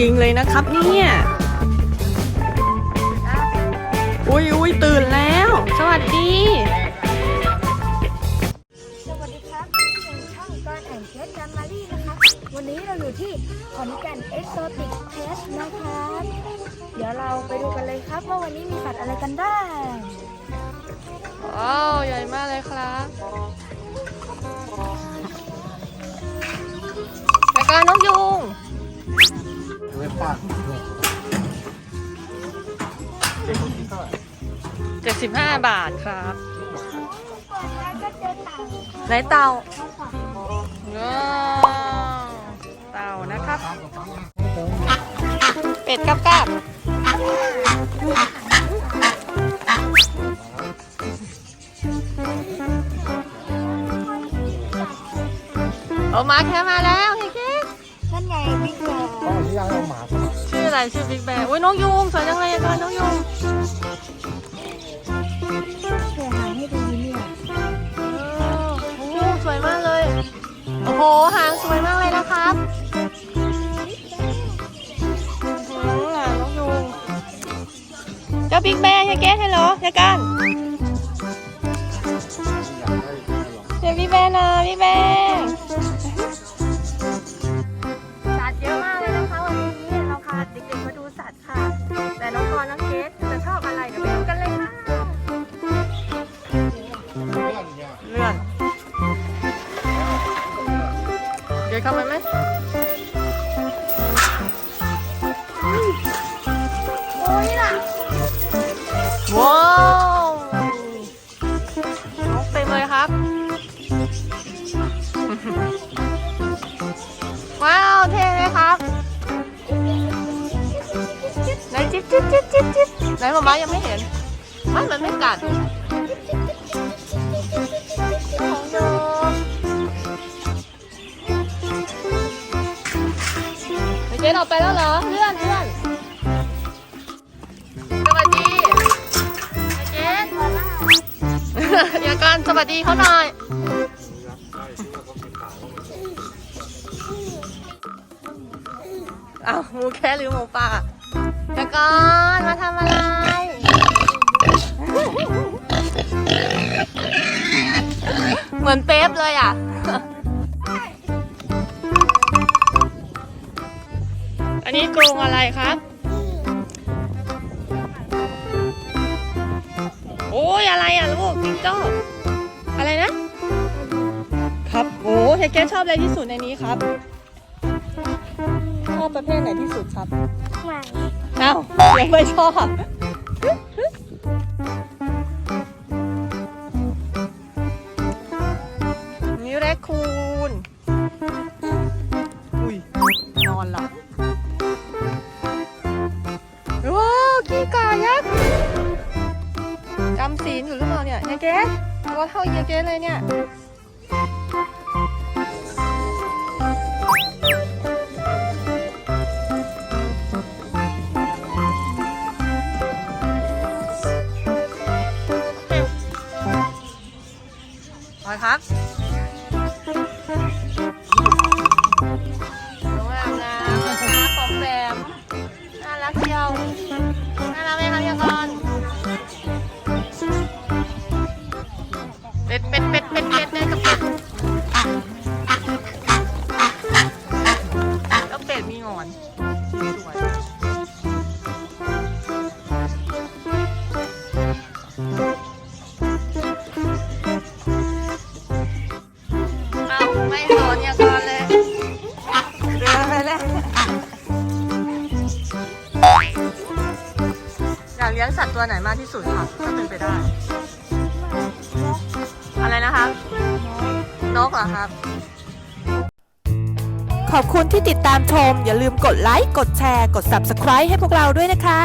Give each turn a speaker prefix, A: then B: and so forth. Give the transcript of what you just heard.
A: ริง ๆ เลยนะครับเนี่ยอุ้ยอุ้ยตื่นแล้ว สวัสดี
B: สวัสดีครับนี่เป็นช่องการแอนเคสแฟมิลี่นะครับ วันนี้เราอยู่ที่ขอนแก่นเอ็กโซติกเทสนะครับ เดี๋ยวเราไปดูกันเลยครับว่าวันนี้มีสัตว์อะไรกันได้
A: ว้าวใหญ่มากเลยครับ 75บาทครับ
B: ก็เจอเต่า
A: ไหนเต่าว้าวเต่านะครับ เป็ดกับกับโอ้มาแค่มาแล้วเฮ้ย
B: นั่นไงบิ๊กแบร์
C: ตอนนี้ยังเอาหมาเข้ามา
A: ชื่ออะไรชื่อบิ๊กแบร์อุ้ยน้องยุงสวยจังเลยอะน้องยุง โอ้โห หางสวยมากเลยนะครับหางน้องยุงเจ้าบิ๊กแบงยายเกสให้เหรอยายกัน
C: อยากได้ไม่หรอก
A: เดี๋ยวบิ๊กแบงนะบิ๊กแบงสัตว์เยอะมากเลยนะคะวันนี้เราพาเด็กๆมาดูสัตว์ค่ะ แต่น้องกรณ์น้องเกสจะชอบอะไรเดี๋ยวไปดูกันเลยค่ะ
C: เพื่อน เนี่ย
A: เลื่อนเข้าไปไหม
B: โอ้ยล่ะ
A: ว้าวนกเต็มเลยครับ ว้าวเท่ไหมครับไหนจิ๊บจิ๊บจิ๊บจิ๊บจิ๊บไหนหมาม้ายังไม่เห็นไม่มันไม่กัด ออกไปแล้วเหรอเลื่อนเลื่อนสวัสดีเจ๊เดี๋ยวกันสวัสดีเขาหน่อยเอาหมูแค่หรือหมูป่าเดี๋ยวก่อนมาทำอะไรเหมือนเป๊ปเลยอะ อันนี้กรงอะไรครับ โอ้ยอะไรอะลูกจิงโจ้อะไรนะ ครับโอ้เฮเกสชอบอะไรที่สุดในนี้ครับ ชอบประเภทไหนที่สุดครับ
B: ไม่
A: อ้าวยังไม่ชอบนี่แรคคูน อุ้ยนอนหลับ จำศีลอยู่หรือเปล่าเนี่ยเฮียเกสตัวเท่าเฮียเกสเลยเนี่ยพอยครับ เอาไม่สอนยังก่อนเลยเดินไปแล้วอยากเลี้ยงสัตว์ตัวไหนมากที่สุดครับถ้าเป็นไปได้ อะไรนะครับนกเหรอครับ
D: ขอบคุณที่ติดตามชม อย่าลืมกดไลค์ กดแชร์ กด Subscribe ให้พวกเราด้วยนะคะ